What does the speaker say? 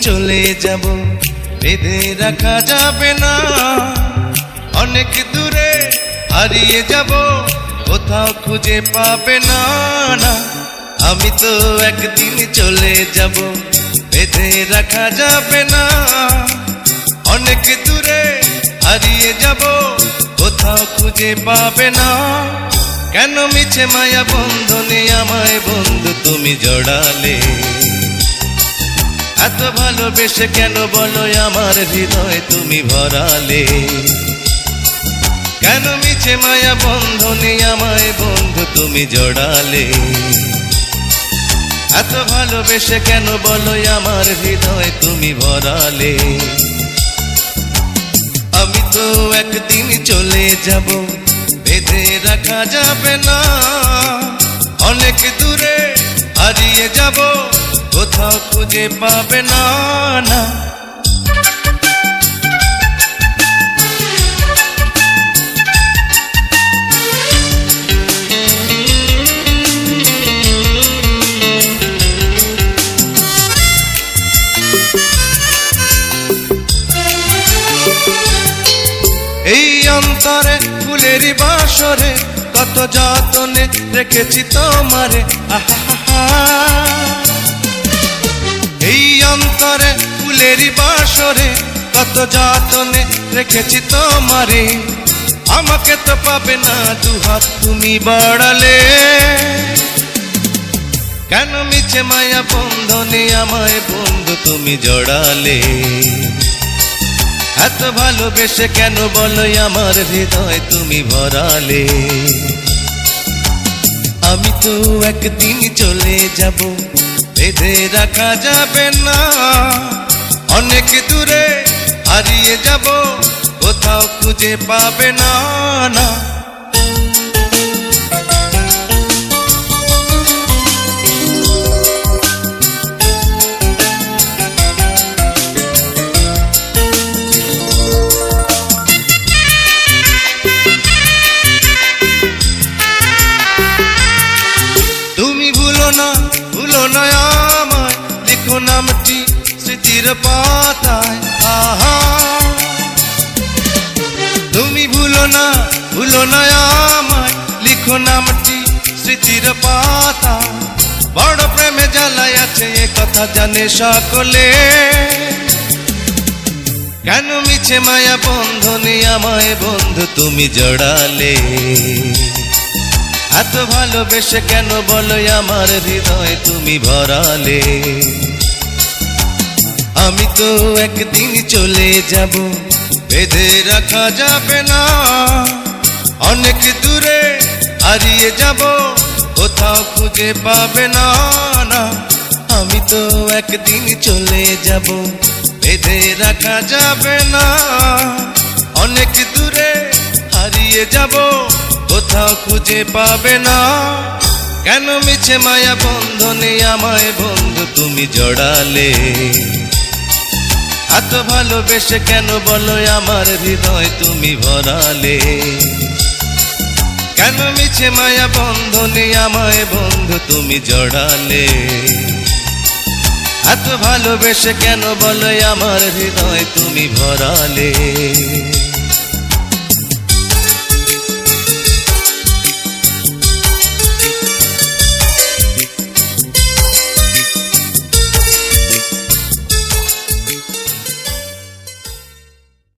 চলে যাব, বেঁধে রাখা যাবে না। অনেক দূরে হারিয়ে যাব, কোথাও খুঁজে পাবে না না। আমি তো একদিন চলে যাব, বেঁধে রাখা যাবে না। অনেক দূরে হারিয়ে যাব, কোথাও খুঁজে পাবে না। কেন মিছে মায়া বন্ধনে আমায় বন্ধু তুমি জড়ালে? এত ভালোবেসে কেন বলো আমার হৃদয় তুমি ভরালে? কেন মিছে মায়া বন্ধনে আমায় বন্ধু তুমি জড়ালে? এত ভালোবেসে কেন বলো আমার হৃদয় তুমি ভরালে? আমি তো একদিন চলে যাব, বেঁধে রাখা যাবে না। অনেক দূরে হারিয়ে যাব কোথাও খুঁজে পাবে না না। এই অন্তরে ফুলের বাসরে কত যতনে রেখেছি তোমারে আহা। অন্তরে, ফুলের বাসরে, কত যতনে রেখেছি তোমারে। আমাকে তো পাবে না দুহাত, তুমি বাড়ালে। কেন মিছে মায়া বন্ধনে আমায় বন্ধু তুমি জড়ালে? এত ভালোবেসে কেন বলো আমার হৃদয় তুমি ভরালে? আমি তো একদিন চলে যাব বেঁধে রাখা যাবে না। অনেক দূরে হারিয়ে যাব কোথাও খুঁজে পাবে না না। পাতায় আহা। তুমি ভুলো না ভুলো না আমায়, লিখো নামটি স্মৃতির পাতা। বড় প্রেমে জ্বালাই আছে এ কথা জানে সকলে। কেন মিছে মায়া বন্ধনে আমায় বন্ধু তুমি জড়ালে? এত ভালোবেসে কেন বলো আমার হৃদয় তুমি ভরালে? আমি তো একদিন চলে যাব। বেঁধে রাখা যাবে না। অনেক দূরে হারিয়ে যাব। কোথাও খুঁজে পাবে না না। আমি তো একদিন চলে যাব। বেঁধে রাখা যাবে না। অনেক দূরে হারিয়ে যাব। কোথাও খুঁজে পাবে না। কেন মিছে মায়া বন্ধনে আমায় বন্ধু তুমি জড়ালে? এত ভালোবেসে কেন বলো আমার হৃদয় তুমি ভরালে? কেন মিছে মায়া বন্ধনে আমায় বন্ধু তুমি জড়ালে? এত ভালোবেসে কেন বলো আমার হৃদয় তুমি ভরালে?